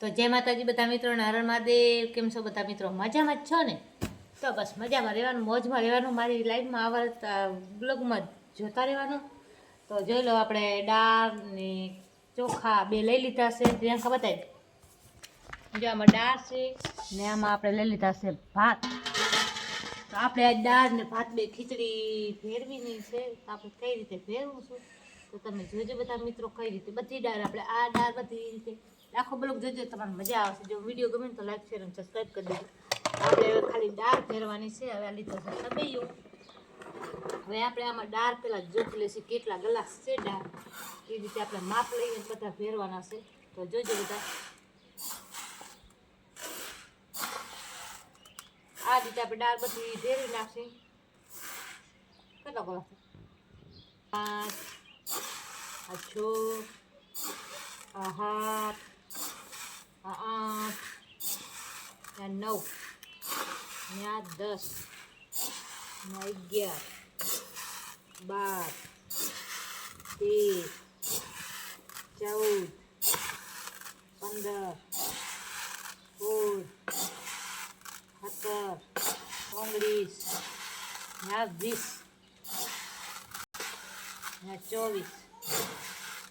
તો જય માતાજી બધા મિત્રોને હરણ મહાદેવ, કેમ છો બધા મિત્રો? મજામાં જ છો ને? તો બસ મજામાં રહેવાનું, મોજમાં રહેવાનું, મારી લાઈફમાં આવા બ્લોગમાં જોતા રહેવાનું. તો જોઈ લો આપણે દાળ ને ચોખા બે લઈ લીધા છે, પ્રિયંકા બતાવી જો આમાં દાળ છે ને આમાં આપણે લઈ લીધા છે ભાત. તો આપણે આ દાળ ને ભાત બે ખીચડી ફેરવીની છે આપણે કઈ રીતે ફેરવું છું? તો તમે જોજો બધા મિત્રો કઈ રીતે. બધી ડાળ આપણે, આ ડાળ બધી રીતે. આખો બ્લોગ જોજો, તમારે મજા આવશે. જો વીડિયો ગમે તો લાઈક, શેર અને સબસ્ક્રાઈબ કરી દેજો. આપણે હવે ખાલી ડાર ફેરવાની છે, હવે આ લીધો છે સબૈયો. હવે આપણે આમાં ડાર પેલા જોઈ લેશે કેટલા ગ્લાસ છે દાળ એ રીતે આપણે માપ લઈને બધા ફેરવાના છે. તો જોજો બધા. આ રીતે આપણે દાળ બધી ફેરવી નાખશે. કેટલા ગ્લાસ પાંચ. આ છ આ સાત આ આઠ આ નવ ને આ દસ ને આ અગિયાર બાર તેર ચૌદ પંદર સોળ સત્તર ઓગણીસ ને આ વીસ ને આ ચોવીસ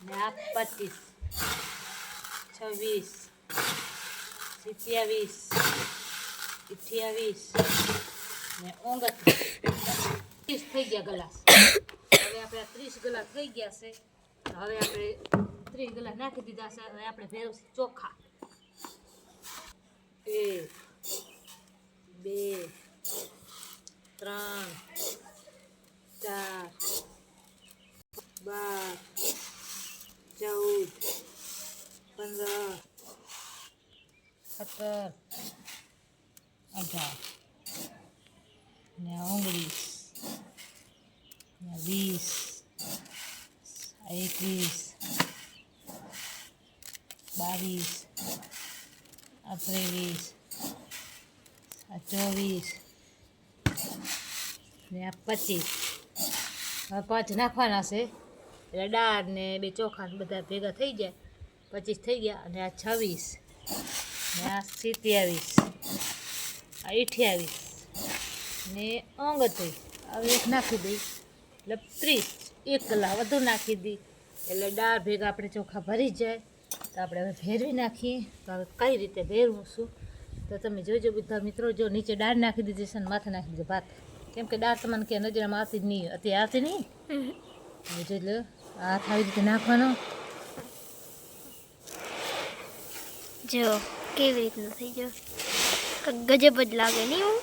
ને આ પચીસ છવ્વીસ, સિત્યાવીસ, અઠ્યાવીસ ને ઓગત્રીસ ત્રીસ થઈ ગયા ગ્લાસ. હવે આપણે ત્રીસ ગ્લાસ થઈ ગયા છે. હવે આપણે ત્રીસ ગ્લાસ નાખી દીધા છે હવે આપણે ફેરવશું ચોખા એક બે ત્રણ ચાર બાર ચૌદ પંદર સત્તર અઢાર ને ઓગણીસ ને વીસ એકવીસ બાવીસ આ ત્રેવીસ આ ચોવીસ ને આ પચીસ પાંચ નાખવાના છે એટલે દાળ ને બે ચોખા બધા ભેગા થઈ જાય પચીસ થઈ ગયા અને આ છવ્વીસ. ને આ સિત્યાવીસ. આ અઠ્યાવીસ. ને ઓગણત્રીસ હવે એક નાખી દઈ. એટલે ત્રીસ. એક કલાક વધુ નાખી દી. એટલે દાળ ભેગા આપણે ચોખા ભરી જાય. તો આપણે હવે ભેરવી નાખીએ. તો હવે કઈ રીતે ભેરવું શું? તો તમે જોજો બધા મિત્રો જો નીચે દાળ નાખી દીધી છે અને માથે નાખી દીધું ભાત. કેમ કે દાળ તમને કે નજરામાં આવતી જ નહીં. અત્યારે આવતી નહીં? હવે જોઈ લો. હાથ આવી રીતે નાખવાનો. જો કેવી રીતનું થઈ ગયો? ગજબ જ લાગે નહીં હું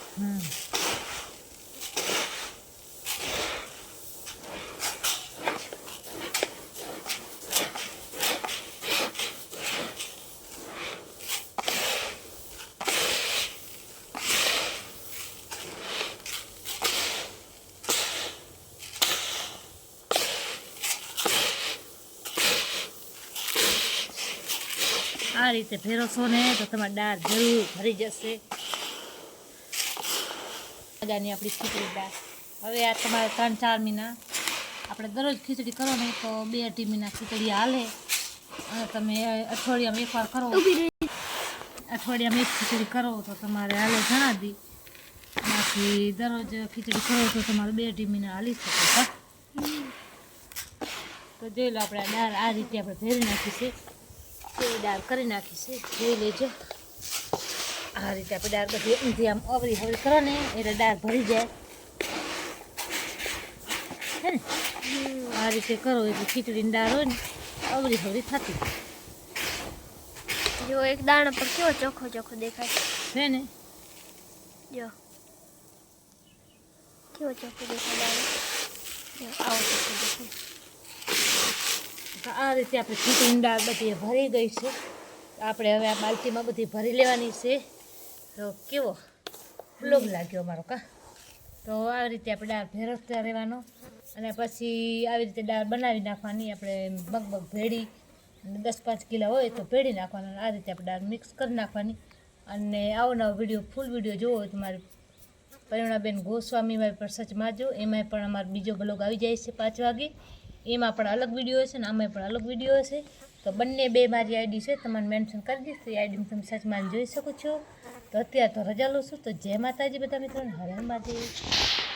આ રીતે ફેરવશો ને તો તમારી દાળ જરૂર ભરી જશે. મજાની આપણી ખીચડી દાળ. હવે આ તમારે ત્રણ ચાર મહિના આપણે દરરોજ ખીચડી કરો ને તો બે અઢી મહિના ખીચડી હાલે. અને તમે અઠવાડિયામાં એકવાર કરો. અઠવાડિયામાં એક ખીચડી કરો તો તમારે હાલે જણાવી બાકી દરરોજ ખીચડી કરો તો તમારે બે અઢી મહિના હાલી શકે તો જોઈ લો આપણે દાળ આ રીતે આપણે ભેરી નાખી કેવી દાળ કરી નાખી જોઈ લેજો. આ રીતે આપણે દાળ બધી ઊંધી આમ અવરી હવરી કરો ને એટલે દાળ ભરી જાય. હે ને? આ રીતે કરો એટલે ખીચડીની દાળ હોય ને અવરી હવરી થતી જો એક દાણા પર કેવો ચોખ્ખો ચોખ્ખો દેખાય છે. ને? જો. કેવો ચોખ્ખો દેખાય દાણો આવો ચોખ્ખો દેખાય આ રીતે આપણે ખીચડી દાળ બધી ભરી ગઈ છે. આપણે હવે આ બાલટીમાં બધી ભરી લેવાની છે. તો કેવો બ્લોગ લાગ્યો અમારો કા? તો આવી રીતે આપણે દાળ ભેરસતા રહેવાનો. અને પછી આવી રીતે દાળ બનાવી નાખવાની. આપણે મગ મગ ભેળી અને દસ પાંચ કિલો હોય તો ભેળી નાખવાનું. આ રીતે આપણે દાળ મિક્સ કરી નાખવાની. અને આવો નવો વીડિયો, ફૂલ વીડિયો જોવો હોય તો મારે પરિણાબેન ગોસ્વામી મારી પર સચ માજો એમાંય પણ અમારો બીજો બ્લોગ આવી જાય છે પાંચ વાગે. એમાં પણ અલગ વીડિયો હશે ને આમાં પણ અલગ વીડિયો હશે. તો બંને બે મારી આઈડી છે, તમારે મેન્શન કરી દઈશ. તો એ આઈડી તમે સચમાન જોઈ શકો છો. તો અત્યારે તો રજા લઉં છું. તો જય માતાજી બધા મિત્રોને. હરે માતાજી